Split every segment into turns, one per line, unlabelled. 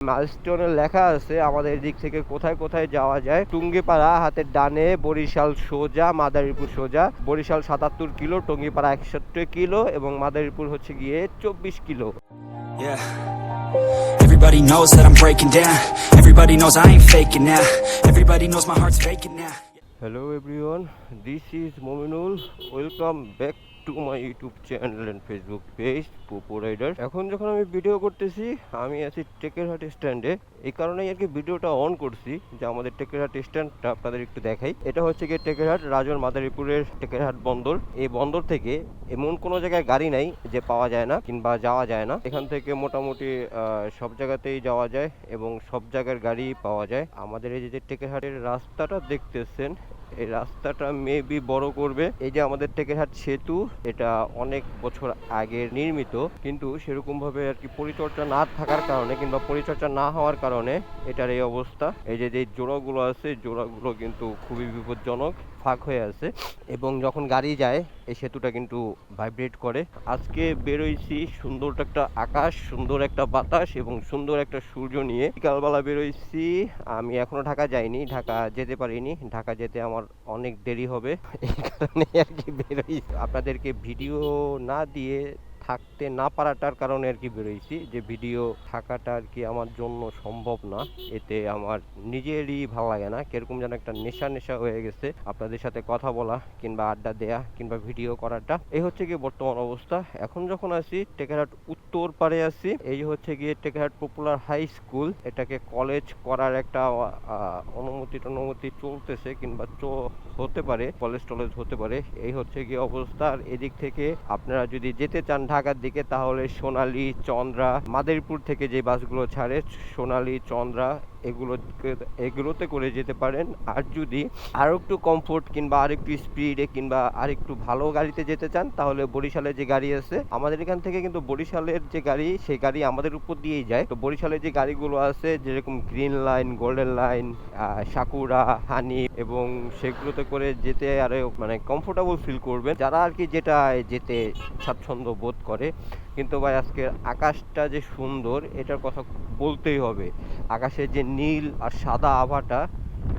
মাইলস্টোনে লেখা আছে আমাদের দিক থেকে কোথায় কোথায় যাওয়া যায় টুঙ্গিপাড়া হাতের ডানে বরিশাল সোজা মাদারীপুর সোজা বরিশাল সাতাত্তর কিলো টুঙ্গিপাড়া একষট্টি কিলো এবং মাদারীপুর হচ্ছে গিয়ে চব্বিশ kilo
Yeah. Everybody knows that I'm breaking down. Everybody knows I ain't faking now. Everybody knows my heart's faking now.
Hello everyone this is Mominul welcome back to my YouTube channel and Facebook page Popo rider এখন যখন আমি video করতেছি, আমি আছি টেকেরহাট স্ট্যান্ডে এই কারণেই আর কি ভিডিওটা অন করছি, যে আমাদের টেকেরহাট স্ট্যান্ডটা আপনাদের একটু দেখাই। এটা হচ্ছে গিয়ে টেকেরহাট রাজর মাদারীপুরের টেকেরহাট বন্দর। এই বন্দর থেকে এমন কোনো জায়গায় গাড়ি নাই যে পাওয়া যায় না কিংবা যাওয়া যায় না। এখান থেকে মোটামুটি সব জায়গাতেই যাওয়া যায় এবং সব জায়গার গাড়ি পাওয়া যায়। আমাদের এই যে টেকেরহাটের রাস্তাটা দেখতেছেন এই রাস্তাটা মেবি বড় করবে। এই যে আমাদের টেকেরহাট সেতু, এটা অনেক বছর আগে নির্মিত, কিন্তু সেরকম ভাবে আর কি পরিচর্যা না থাকার কারণে কিংবা পরিচর্যা না হওয়ার কারণে এটার এই অবস্থা। এই যে যে জোড়াগুলো আছে, জোড়াগুলো কিন্তু খুবই বিপজ্জনক। ফাঁক হয়ে আছে এবং যখন গাড়ি যায়, এই সেতুটা কিন্তু ভাইব্রেট করে। আজকে বেরোইছি সুন্দর একটা আকাশ, সুন্দর একটা বাতাস এবং সুন্দর একটা সূর্য নিয়ে। বিকালবেলা বেরোইছি, আমি এখনও ঢাকা যাইনি, ঢাকা যেতে পারিনি। ঢাকা যেতে আমার অনেক দেরি হবে। এই কারণে আর কি বেরোই। আপনাদেরকে ভিডিও না দিয়ে থাকতে না পারাটার কারণে আর কি বেরোইছি। যে ভিডিও থাকাটা আর কি আমার জন্য সম্ভব না। এতে আমার নিজেরই ভালো লাগে না। কীরকম যেন একটা নেশা নেশা হয়ে গেছে। আপনাদের সাথে কথা বলা কিংবা আড্ডা দেয়া কিংবা ভিডিও করাটা, এই হচ্ছে গিয়ে বর্তমান অবস্থা। এখন যখন আসি, টেকারহাট উত্তর পারে আছি এই হচ্ছে গিয়ে টেকারহাট পপুলার হাই স্কুল। এটাকে কলেজ করার একটা অনুমতি টনুমতি চলতেছে কিংবা হতে পারে, কলেজ টলেজ হতে পারে। এই হচ্ছে গিয়ে অবস্থা। আর এদিক থেকে আপনারা যদি যেতে চান ঢাকার দিকে তাহলে সোনালী চন্দ্রা মাদারীপুর থেকে যে বাসগুলো ছাড়ে সোনালী চন্দ্রা এগুলো এগুলোতে করে যেতে পারেন। আর যদি আরও একটু কমফোর্ট কিংবা আর একটু স্পিডে কিংবা আর একটু ভালো গাড়িতে যেতে চান, তাহলে বরিশালে যে গাড়ি আছে, আমাদের এখান থেকে কিন্তু বরিশালের যে গাড়ি সেই গাড়ি আমাদের উপর দিয়েই যায়। তো বরিশালের যে গাড়িগুলো আছে, যেরকম green line golden line Sakura হানি এবং সেগুলোতে করে যেতে আরও মানে কমফোর্টেবল ফিল করবেন। যারা আর কি যেটা যেতে স্বাচ্ছন্দ্য বোধ করে, কিন্তু ভাই আজকের আকাশটা যে সুন্দর, এটার কথা বলতেই হবে। আকাশের যে নীল আর সাদা আভাটা,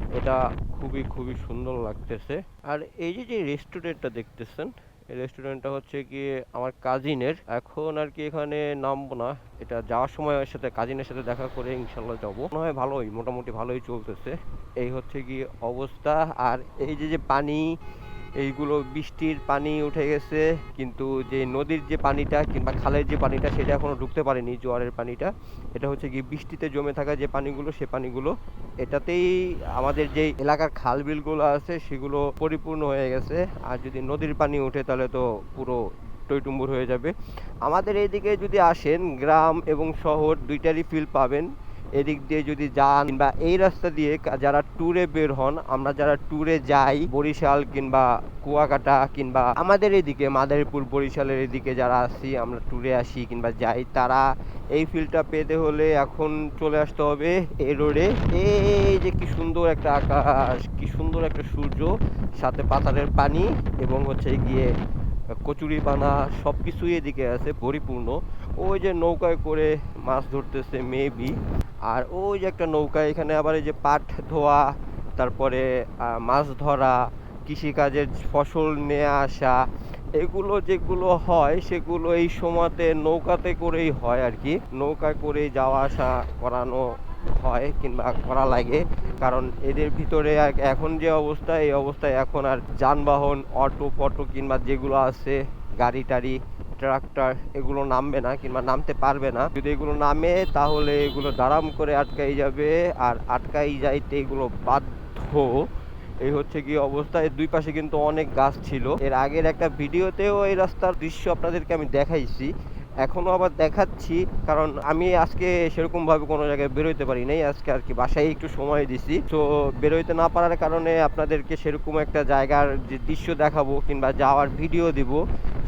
এটা খুবই খুবই সুন্দর লাগতেছে। আর এই যে যে রেস্টুরেন্টটা দেখতেছেন, এই রেস্টুরেন্টটা হচ্ছে কি আমার কাজিনের এখন আর কি এখানে নামবো না। এটা যাওয়ার সময় ওর সাথে কাজিনের সাথে দেখা করে ইনশাল্লাহ যাব। মনে হয় ভালোই, মোটামুটি ভালোই চলতেছে। এই হচ্ছে কি অবস্থা। আর এই যে যে পানি এইগুলো বৃষ্টির পানি উঠে গেছে, কিন্তু যে নদীর যে পানিটা কিংবা খালের যে পানিটা, সেটা এখনও ঢুকতে পারেনি জোয়ারের পানিটা। এটা হচ্ছে কি বৃষ্টিতে জমে থাকা যে পানিগুলো, সে পানিগুলো এটাতেই আমাদের যে এলাকার খাল বিলগুলো আছে, সেগুলো পরিপূর্ণ হয়ে গেছে। আর যদি নদীর পানি ওঠে, তাহলে তো পুরো টইটুম্বুর হয়ে যাবে। আমাদের এইদিকে যদি আসেন, গ্রাম এবং শহর দুইটারই ফিল পাবেন। এদিক দিয়ে যদি যান কিংবা এই রাস্তা দিয়ে যারা ট্যুরে বের হন, আমরা যারা ট্যুরে যাই, বরিশাল কিংবা কুয়াকাটা কিংবা আমাদের এদিকে, মাদারীপুর, বরিশালের এদিকে যারা আসি আমরা ট্যুরে আসি কিংবা যাই, তারা এই ফিলটা পেতে হলে এখন চলে আসতে হবে এই রোডে এই যে কি সুন্দর একটা আকাশ, কি সুন্দর একটা সূর্য, সাথে পাতারের পানি এবং হচ্ছে গিয়ে কচুরি পানা সব কিছুই এদিকে আছে, পরিপূর্ণ। ওই যে নৌকায় করে মাছ ধরতেছে মেবি আর ওই যে একটা নৌকা, এখানে আবার এই যে পাট ধোয়া, তারপরে মাছ ধরা, কৃষিকাজের ফসল নিয়ে আসা, এগুলো যেগুলো হয় সেগুলো এই সময়তে নৌকাতে করেই হয় আর কি। নৌকায় করেই যাওয়া আসা করানো হয় কিংবা করা লাগে। কারণ এদের ভিতরে এখন যে অবস্থা, এই অবস্থায় এখন আর যানবাহন, অটো, ফটো কিংবা যেগুলো আছে গাড়ি টাড়ি ট্রাক্টর এগুলো নামবে না কিংবা নামতে পারবে না। যদি এগুলো নামে, তাহলে এগুলো দাঁড়াম করে আটকাই যাবে আর আটকাই যাইতে এগুলো বাধ্য। এই হচ্ছে কি অবস্থা। এর দুই পাশে কিন্তু অনেক গাছ ছিল। এর আগের একটা ভিডিওতেও এই রাস্তার দৃশ্য আপনাদেরকে আমি দেখাইছি। এখনও আবার দেখাচ্ছি, কারণ আমি আজকে সেরকম ভাবে কোনো জায়গায় বেরোইতে পারি নাই। আজকে আর কি বাসায় একটু সময় দিছি। তো বেরোইতে না পারার কারণে আপনাদেরকে সেরকম একটা জায়গার যে দৃশ্য দেখাবো কিংবা যাওয়ার ভিডিও দিব।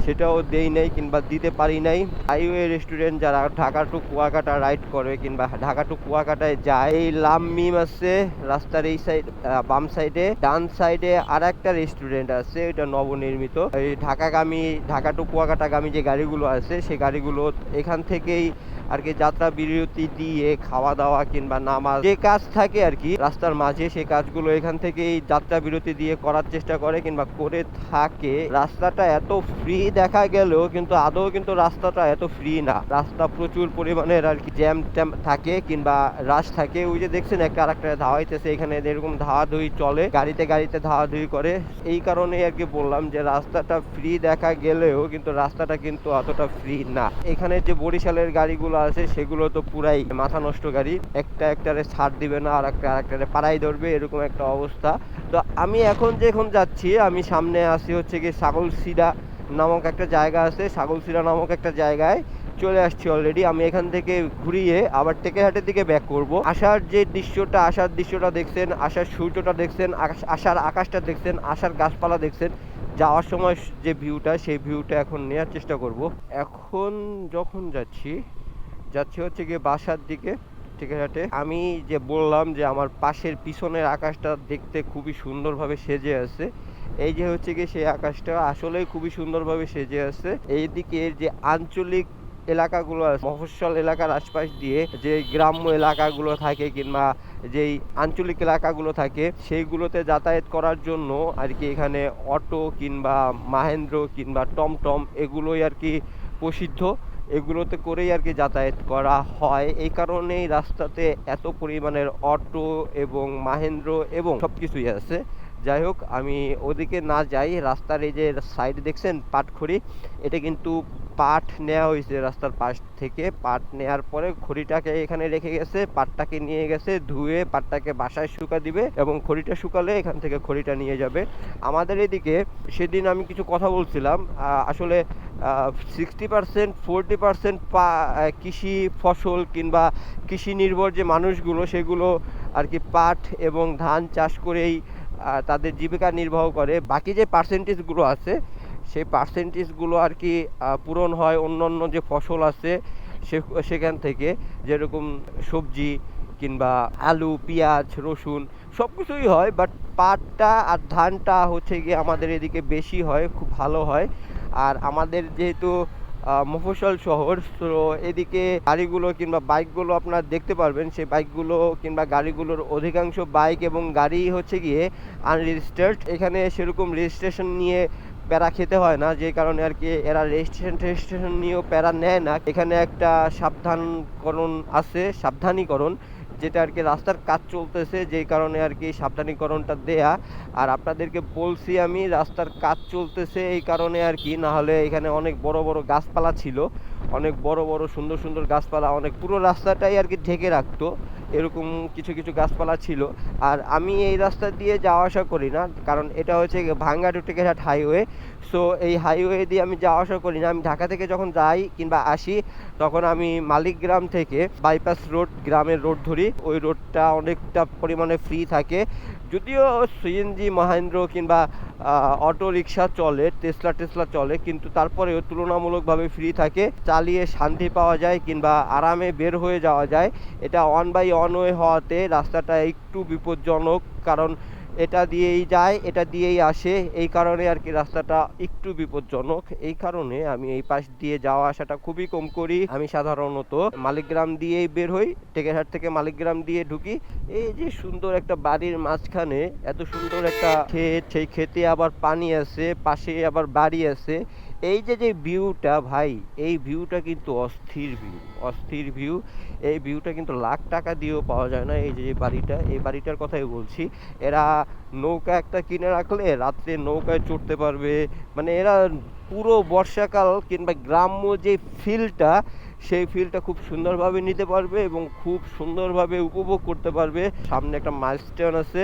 সেটাও দেই নাই কিংবা দিতে পারি নাই। হাইওয়ে রেস্টুরেন্ট যারা ঢাকা টু কুয়াকাটা রাইড করে কিংবা ঢাকা টু কুয়াকাটায় যায় এই লাম মিম আছে রাস্তার এই সাইড বাম সাইডে ডান সাইডে আর একটা রেস্টুরেন্ট আছে এটা নবনির্মিত। এই ঢাকাগামী, ঢাকা টু কুয়াকাটাগামী যে গাড়িগুলো আছে সেই গাড়িগুলো এখান থেকেই আর কি যাত্রা বিরতি দিয়ে খাওয়া দাওয়া কিংবা নামাজ যে কাজ থাকে আর কি, রাস্তার মাঝে সেই কাজগুলো এখান থেকেই যাত্রা বিরতি দিয়ে করার চেষ্টা করে কিংবা করে থাকে। রাস্তাটা এত ফ্রি দেখা গেলেও কিন্তু আদৌ কিন্তু রাস্তাটা এত ফ্রি না। রাস্তা প্রচুর পরিমাণের আর কি জ্যাম ট্যাম থাকে কিংবা রাশ থাকে। ওই যে দেখছেন একটা আরেকটা ধাওয়াইতেছে এখানে এরকম ধাওয়াধুয়ি চলে, গাড়িতে গাড়িতে ধাওয়াধুয়ি করে। এই কারণে আর কি বললাম যে রাস্তাটা ফ্রি দেখা গেলেও কিন্তু রাস্তাটা কিন্তু অতটা ফ্রি না। এখানে যে বরিশালের গাড়িগুলো আছে, সেগুলো তো পুরাই মাথা নষ্ট গাড়ি। একটা একটারে ছাড় দিবে না, আর একটা আরেকটারে পাড়াই ধরবে, এরকম একটা অবস্থা। তো আমি এখন যেখন যাচ্ছি, আমি সামনে আসি হচ্ছে কি ছাগলসিরা নামক একটা জায়গা আছে ছাগলসিরা নামক একটা জায়গায় চলে আসছি অলরেডি আমি এখান থেকে ঘুরিয়ে আবার টেকেহাটের দিকে ব্যাক করব। আসার যে দৃশ্যটা আসার দৃশ্যটা দেখছেন আসার সূর্যটা দেখছেন আসার আকাশটা দেখছেন আসার গাছপালা দেখছেন, যাওয়ার সময় যে ভিউটা সেই ভিউটা এখন নেওয়ার চেষ্টা করব। এখন যখন যাচ্ছি যাচ্ছি হচ্ছে গিয়ে বাসার দিকে টিকেটহাটে আমি যে বললাম যে আমার পাশের পিছনের আকাশটা দেখতে খুবই সুন্দরভাবে সেজে আছে। এই যে হচ্ছে গিয়ে সেই আকাশটা আসলেই খুবই সুন্দরভাবে সেজে আছে। এইদিকে যে আঞ্চলিক এলাকাগুলো মফস্বল এলাকার আশপাশ দিয়ে যে গ্রাম্য এলাকাগুলো থাকে কিংবা যেই আঞ্চলিক এলাকাগুলো থাকে, সেইগুলোতে যাতায়াত করার জন্য আর কি এখানে অটো কিংবা মাহেন্দ্র কিংবা টমটম এগুলোই আর কি প্রসিদ্ধ। এগুলোতে করেই আর কি যাতায়াত করা হয়। এই কারণেই রাস্তাতে এত পরিমাণের অটো এবং মাহেন্দ্র এবং সব কিছুই আছে। যাই হোক, আমি ওদিকে না যাই, রাস্তার এই যে সাইড দেখছেন, পাটখড়ি, এটা কিন্তু পাট নেওয়া হয়েছে রাস্তার পাশ থেকে। পাট নেওয়ার পরে খড়িটাকে এখানে রেখে গেছে, পাটটাকে নিয়ে গেছে, ধুয়ে পাটটাকে বাসায় শুকা দিবে এবং খড়িটা শুকালে এখান থেকে খড়িটা নিয়ে যাবে। আমাদের এদিকে সেদিন আমি কিছু কথা বলছিলাম আসলে সিক্সটি পার্সেন্ট ফোরটি পার্সেন্ট কৃষি ফসল কিংবা কৃষি নির্ভর যে মানুষগুলো, সেগুলো আর কি পাট এবং ধান চাষ করেই তাদের জীবিকা নির্বাহ করে। বাকি যে পার্সেন্টেজগুলো আছে, সেই পার্সেন্টেজগুলো আর কি পূরণ হয় অন্য অন্য যে ফসল আছে, সে, সেখান থেকে। যেরকম সবজি কিংবা আলু, পেঁয়াজ, রসুন সব কিছুই হয় বাট পাটটা আর ধানটা হচ্ছে গিয়ে আমাদের এদিকে বেশি হয়, খুব ভালো হয়। আর আমাদের যেহেতু মফস্বল শহর। তো এদিকে গাড়িগুলো কিংবা বাইকগুলো আপনারা দেখতে পারবেন, সেই বাইকগুলো কিংবা গাড়িগুলোর অধিকাংশ বাইক এবং গাড়ি হচ্ছে গিয়ে আনরেজিস্টার্ড এখানে সেরকম রেজিস্ট্রেশন নিয়ে প্যারা খেতে হয় না, যে কারণে আর কি এরা রেজিস্ট্রেশন টেজিস্ট্রেশন নিয়েও প্যারা নেয় না। এখানে একটা সাবধানকরণ আছে, সাবধানীকরণ। যেটা আর কি রাস্তার কাজ চলতেছে যেই কারণে আর কি সাবধানীকরণটা দেয়া। আর আপনাদেরকে বলছি আমি, রাস্তার কাজ চলতেছে এই কারণে আর কি, না হলে এখানে অনেক বড় বড় গাছপালা ছিল। অনেক বড় বড় সুন্দর সুন্দর গাছপালা, অনেক পুরো রাস্তাটাই আর কি ঢেকে রাখতো। এরকম কিছু কিছু গাছপালা ছিল। আর আমি এই রাস্তা দিয়ে যাওয়া আসা করি না, কারণ এটা হচ্ছে Bhanga to Tekerhat highway so এই হাইওয়ে দিয়ে আমি যাওয়া আসা করি না। আমি ঢাকা থেকে যখন যাই কিংবা আসি, তখন আমি মালিকগ্রাম থেকে বাইপাস রোড গ্রামের রোড ধরি। ওই রোডটা অনেকটা পরিমাণে ফ্রি থাকে। যদিও সিএনজি মহেন্দ্র কিংবা অটো রিক্সা চলে টেসলা টেসলা চলে, কিন্তু তারপরেও তুলনামূলকভাবে ফ্রি থাকে। চালিয়ে শান্তি পাওয়া যায় কিংবা আরামে বের হয়ে যাওয়া যায়। এটা অন বাই অন ওয়ে হওয়াতে রাস্তাটা একটু বিপজ্জনক, কারণ এটা দিয়েই যায়, এটা দিয়েই আসে। এই কারণে আর কি রাস্তাটা একটু বিপজ্জনক। এই কারণে আমি এই পাশ দিয়ে যাওয়া আসাটা খুবই কম করি। আমি সাধারণত মালিকগ্রাম দিয়েই বের হই, টেকেরহাট থেকে মালিকগ্রাম দিয়ে ঢুকি। এই যে সুন্দর একটা বাড়ির মাঝখানে, এত সুন্দর একটা ক্ষেত, সেই ক্ষেতে আবার পানি আছে, পাশে আবার বাড়ি আছে। এই যে যে ভিউটা ভাই, এই ভিউটা কিন্তু অস্থির ভিউ অস্থির ভিউ এই ভিউটা কিন্তু লাখ টাকা দিয়েও পাওয়া যায় না এই যে যে বাড়িটা। এই বাড়িটার কথাই বলছি, এরা নৌকা একটা কিনে রাখলে রাত্রে নৌকায় চড়তে পারবে। মানে এরা পুরো বর্ষাকাল কিংবা গ্রাম্য যে ফিলটা সেই ফিলটা খুব সুন্দরভাবে নিতে পারবে এবং খুব সুন্দরভাবে উপভোগ করতে পারবে। সামনে একটা মাইলস্টোন আছে।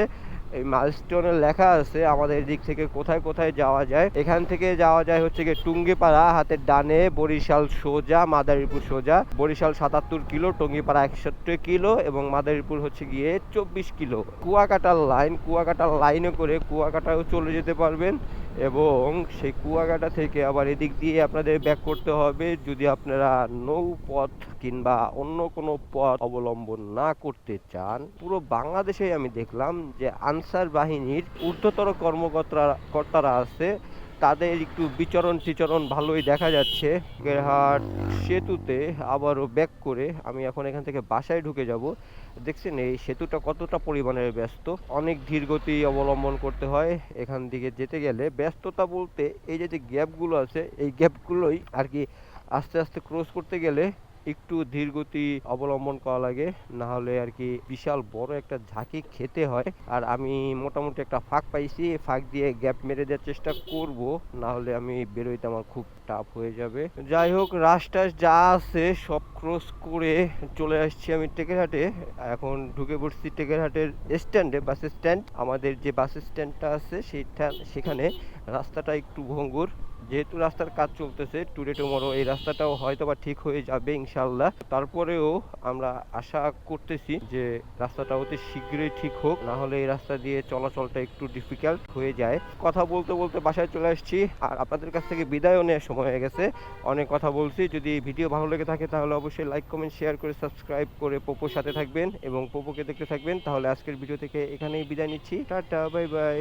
এই মাইলস্টোনে লেখা আছে আমাদের দিক থেকে কোথায় কোথায় যাওয়া যায়। এখান থেকে যাওয়া যায় হচ্ছে গিয়ে টুঙ্গিপাড়া, হাতের ডানে বরিশাল সোজা, মাদারীপুর সোজা। বরিশাল সাতাত্তর কিলো, টুঙ্গিপাড়া একষট্টি কিলো এবং মাদারীপুর হচ্ছে গিয়ে চব্বিশ কিলো। কুয়াকাটার লাইন কুয়াকাটার লাইনে করে কুয়াকাটাও চলে যেতে পারবেন। এবং সেই কুয়াকাটা থেকে আবার এদিক দিয়ে আপনাদের ব্যাক করতে হবে। যদি আপনারা নৌপথ কিংবা অন্য কোনো পথ অবলম্বন না করতে চান, পুরো বাংলাদেশে আমি দেখলাম যে আনসার বাহিনীর ঊর্ধ্বতর কর্মকর্তারা, কর্তারা আছে। তাদের একটু বিচরণ টিচরণ ভালোই দেখা যাচ্ছে। গেরহাট সেতুতে আবারও ব্যাক করে আমি এখন এখান থেকে বাসায় ঢুকে যাব। দেখছেন এই সেতুটা কতটা পরিমাণে ব্যস্ত? অনেক ধীরগতি অবলম্বন করতে হয় এখান থেকে যেতে গেলে। ব্যস্ততা বলতে এই যে যে গ্যাপগুলো আছে, এই গ্যাপগুলোই আর কি আস্তে আস্তে ক্রস করতে গেলে একটু ধীর গতি অবলম্বন করা লাগে না হলে আর কি বিশাল বড় একটা ঝাঁকি খেতে হয়। আর আমি মোটামুটি একটা ফাঁক পাইছি, ফাঁক দিয়ে গ্যাপ মেরে দেওয়ার চেষ্টা করব না হলে আমি বেরোইতে আমার খুব টাফ হয়ে যাবে। যাই হোক রাস্তায় যা আছে সব ক্রস করে চলে আসছি আমি টেকেরহাটে। এখন ঢুকে পড়ছি টেকেরহাটের স্ট্যান্ডে বাস স্ট্যান্ড। আমাদের যে বাস স্ট্যান্ডটা আছে, সেইটা সেখানে রাস্তাটা একটু ভঙ্গুর। যেহেতু রাস্তার কাজ চলতেছে টুডে টুমরো এই রাস্তাটাও হয়তো বা ঠিক হয়ে যাবে ইনশাল্লাহ তারপরেও আমরা আশা করতেছি যে রাস্তাটা অতি শীঘ্রই ঠিক হোক, না হলে এই রাস্তা দিয়ে চলাচলটা একটু ডিফিকাল্ট হয়ে যায়। কথা বলতে বলতে বাসায় চলে আসছি, আর আপনাদের কাছ থেকে বিদায়ও নেওয়ার সময় হয়ে গেছে। অনেক কথা বলছি, যদি ভিডিও ভালো লেগে থাকে তাহলে অবশ্যই লাইক কমেন্ট শেয়ার করে সাবস্ক্রাইব করে পোপোর সাথে থাকবেন এবং পোপোকে দেখতে থাকবেন। তাহলে আজকের ভিডিও থেকে এখানেই বিদায় নিচ্ছি। Tata bye bye